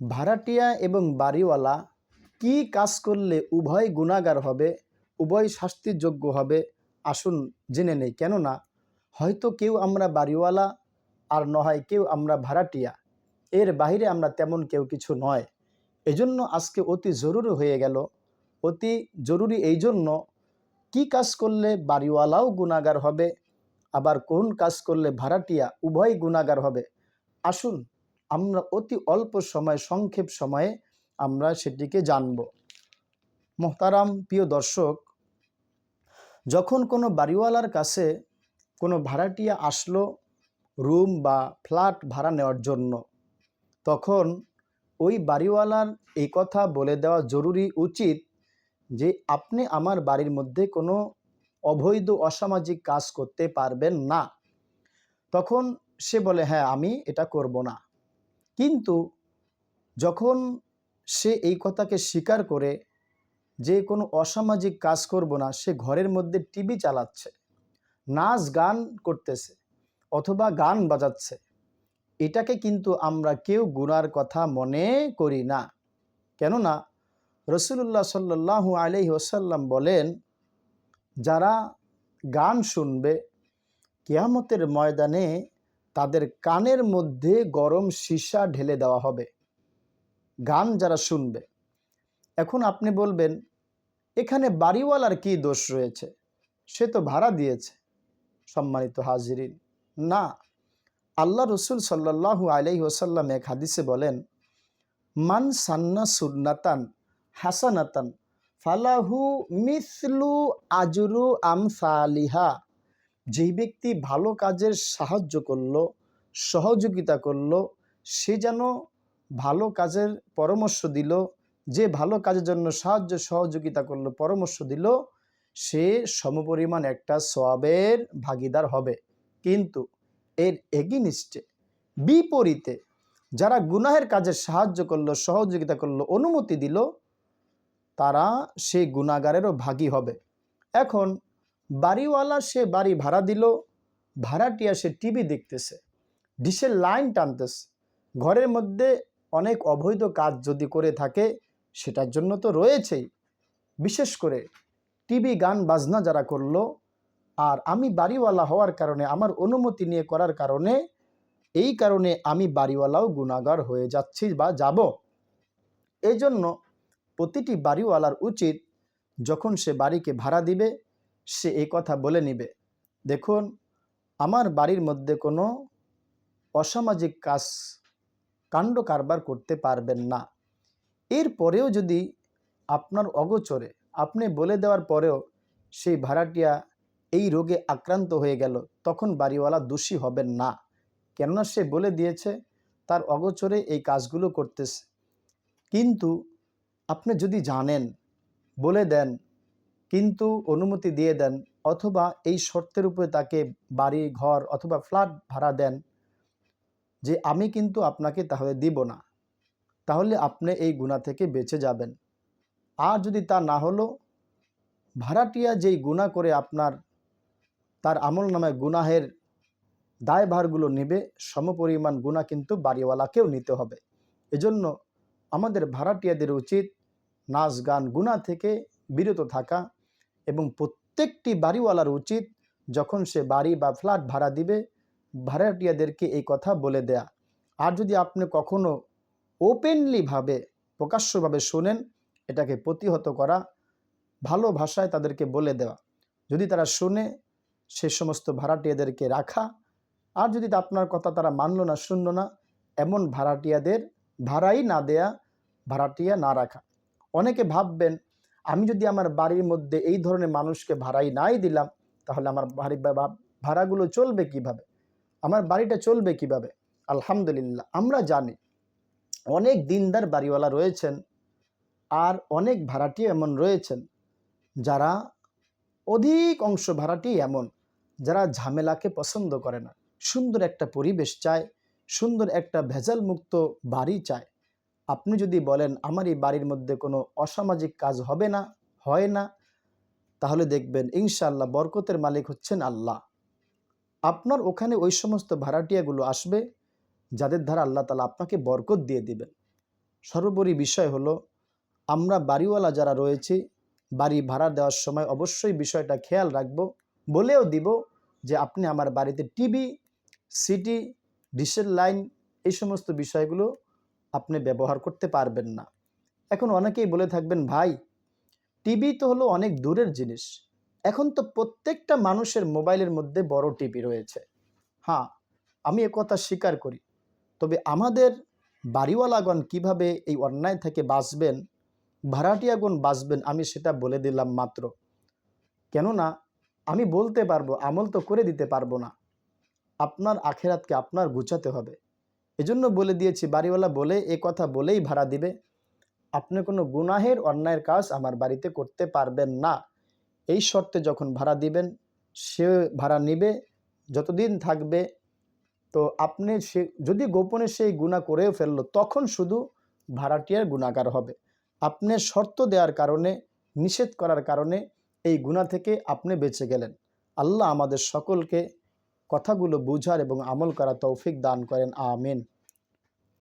ভাড়াটিয়া এবং বাড়িওয়ালা কি কাজ করলে উভয় গুণাগার হবে, উভয় শাস্তির যোগ্য হবে? আসুন জেনে নেই। কেননা হয়তো কেউ আমরা বাড়িওয়ালা আর নয় কেউ আমরা ভাড়াটিয়া। এর বাইরে আমরা তেমন কেউ কিছু নয়। এজন্য আজকে অতি জরুরি হয়ে গেল, অতি জরুরি এই জন্য কী কাজ করলে বাড়িওয়ালাও গুণাগার হবে, আবার কোন কাজ করলে ভাড়াটিয়া উভয় গুণাগার হবে? আসুন আমরা অতি অল্প সময়, সংক্ষেপ সময়ে আমরা সেটিকে জানব। মোহতারাম, প্রিয় দর্শক, যখন কোনো বাড়িওয়ালার কাছে কোনো ভাড়াটিয়া আসলো রুম বা ফ্ল্যাট ভাড়া নেওয়ার জন্য, তখন ওই বাড়িওয়ালার এই কথা বলে দেওয়া জরুরি উচিত যে, আপনি আমার বাড়ির মধ্যে কোনো অবৈধ, অসামাজিক কাজ করতে পারবেন না। তখন সে বলে হ্যাঁ আমি এটা করব না। কিন্তু যখন সে এই কথাকে স্বীকার করে যে কোনো অসামাজিক কাজ করব না, সে ঘরের মধ্যে টিভি চালাচ্ছে, নাচ গান করতেছে অথবা গান বাজাচ্ছে, এটাকে কিন্তু আমরা কেউ গুনার কথা মনে করি না। কেননা রসুল্লাহ সাল্লাহু আলহি ওসাল্লাম বলেন, যারা গান শুনবে, কেয়ামতের ময়দানে তাদের কানের মধ্যে গরম সীসা ঢেলে দেওয়া হবে। গান যারা শুনবে, এখন আপনি বলবেন, এখানে বাড়িওয়ালার কি দোষ রয়েছে? সে তো ভাড়া দিয়েছে। সম্মানিত হাজিরিন, না। আল্লাহ রসুল সাল্লাহু আলহি ওসাল্লাম এক হাদিসে বলেন, মান সান্না সুন্নাতান হাসানাতান, ফালাহু মিসলু আজরু আম সালিহা যেই ব্যক্তি ভালো কাজের সাহায্য করল, সহযোগিতা করল, সে যেন ভালো কাজের পরামর্শ দিল, যে ভালো কাজের জন্য সাহায্য, সহযোগিতা করল, পরামর্শ দিল, সে সমপরিমাণ একটা সবের ভাগিদার হবে। কিন্তু এর এগিনিস্টে বিপরীতে যারা গুনাহের কাজে সাহায্য করল, সহযোগিতা করল, অনুমতি দিল, তারা সেই গুণাগারেরও ভাগী হবে। এখন বাড়িওয়ালা সে বাড়ি ভাড়া দিল, ভাড়াটিয়া সে টিভি দেখতেছে, ডিশের লাইন টানতেছে। ঘরের মধ্যে অনেক অবৈধ কাজ যদি করে থাকে, সেটার জন্য তো রয়েছেই। বিশেষ করে টিভি, গান, বাজনা যারা করল, আর আমি বাড়িওয়ালা হওয়ার কারণে, আমার অনুমতি নিয়ে করার কারণে, এই কারণে আমি বাড়িওয়ালাও গুণাগার হয়ে যাচ্ছি বা যাব। এই জন্য প্রতিটি বাড়িওয়ালার উচিত যখন সে বাড়িকে ভাড়া দিবে সে এই কথা বলে নিবে। দেখুন, আমার বাড়ির মধ্যে কোনো অসামাজিক কাজ, কাণ্ড কারবার করতে পারবেন না। এরপরেও যদি আপনার অগোচরে আপনি বলে দেওয়ার পরেও সেই ভাড়াটিয়া এই রোগে আক্রান্ত হয়ে গেল, তখন বাড়িওয়ালা দোষী হবেন না। কেননা সে বলে দিয়েছে, তার অগোচরে এই কাজগুলো করতেছে। কিন্তু আপনি যদি জানেন, বলে দেন কিন্তু অনুমতি দিয়ে দেন অথবা এই শর্তের উপরে তাকে বাড়ি, ঘর অথবা ফ্ল্যাট ভাড়া দেন যে আমি কিন্তু আপনাকে তাহলে দিব না। তাহলে আপনি এই গুণা থেকে বেঁচে যাবেন। আর যদি তা না হলো, ভাড়াটিয়া যেই গুণা করে আপনার, তার আমল নামে গুনাহের দায়ভারগুলো নেবে, সমপরিমাণ গুণা কিন্তু বাড়িওয়ালাকেও নিতে হবে। এজন্য আমাদের ভাড়াটিয়াদের উচিত নাচ গান গুণা থেকে বিরত থাকা এবং প্রত্যেকটি বাড়িওয়ালার উচিত যখন সে বাড়ি বা ফ্ল্যাট ভাড়া দিবে, ভাড়াটিয়াদেরকে এই কথা বলে দেয়া। আর যদি আপনি কখনো ওপেনলিভাবে প্রকাশ্যভাবে শোনেন, এটাকে প্রতিহত করা ভালো ভাষায় তাদেরকে বলে দেওয়া। যদি তারা শুনে, সে সমস্ত ভাড়াটিয়াদেরকে রাখা। আর যদি আপনার কথা তারা মানল না, শুনল না, এমন ভাড়াটিয়াদের ভাড়াই না দেয়া, ভাড়াটিয়া না রাখা। অনেকে ভাববেন আমি যদি আমার বাড়ির মধ্যে এই ধরনের মানুষকে ভাড়াই নাই দিলাম, তাহলে আমার বাড়ি ভাড়াগুলো চলবে কীভাবে? আমার বাড়িটা চলবে কীভাবে? আলহামদুলিল্লাহ, আমরা জানি অনেক দিনদার বাড়িওয়ালা রয়েছেন আর অনেক ভাড়াটি এমন রয়েছেন যারা অধিক অংশ ভাড়াটি এমন, যারা ঝামেলাকে পছন্দ করে না। সুন্দর একটা পরিবেশ চায়, সুন্দর একটা ভেজাল মুক্ত বাড়ি চায়। আপনি যদি বলেন, আমার এই বাড়ির মধ্যে কোনো অসামাজিক কাজ হবে না, হয় না, তাহলে দেখবেন ইনশাআল্লাহ বরকতের মালিক হচ্ছেন আল্লাহ। আপনার ওখানে ওই সমস্ত ভাড়াটিয়াগুলো আসবে, যাদের দ্বারা আল্লাহ তালা আপনাকে বরকত দিয়ে দিবেন। সর্বোপরি বিষয় হলো, আমরা বাড়িওয়ালা যারা রয়েছি, বাড়ি ভাড়া দেওয়ার সময় অবশ্যই বিষয়টা খেয়াল রাখব, বলেও দিব যে আপনি আমার বাড়িতে টিভি, সিটি, ডিশের লাইন, এই সমস্ত বিষয়গুলো আপনি ব্যবহার করতে পারবেন না। এখন অনেকেই বলে থাকবেন, ভাই, টিভি তো হলো অনেক দূরের জিনিস। এখন তো প্রত্যেকটা মানুষের মোবাইলের মধ্যে বড় টিভি রয়েছে। হ্যাঁ আমি কথা স্বীকার করি। তবে আমাদের বাড়িওয়ালাগণ কীভাবে এই অন্যায় থেকে বাঁচবেন, ভাড়াটিয়াগণ বাঁচবেন, আমি সেটা বলে দিলাম মাত্র। কেননা, আমি বলতে পারব, আমল তো করে দিতে পারব না। আপনার আখেরাতকে আপনার গুছাতে হবে। এজন্য বলে দিয়েছি, বাড়িওয়ালা বলে এ কথা বলেই ভাড়া দিবে। আপনি কোনো গুনাহের অন্যায়ের কাজ আমার বাড়িতে করতে পারবেন না। এই শর্তে যখন ভাড়া দিবেন, সে ভাড়া নিবে, যতদিন থাকবে। তো আপনি সে, যদি গোপনে সেই গুণা করেও ফেলল, তখন শুধু ভাড়াটিয়ার গুণাকার হবে। আপনি শর্ত দেওয়ার কারণে, নিষেধ করার কারণে এই গুণা থেকে আপনি বেঁচে গেলেন। আল্লাহ আমাদের সকলকে কথাগুলো বুঝার এবং আমল করা তৌফিক দান করেন আমিন।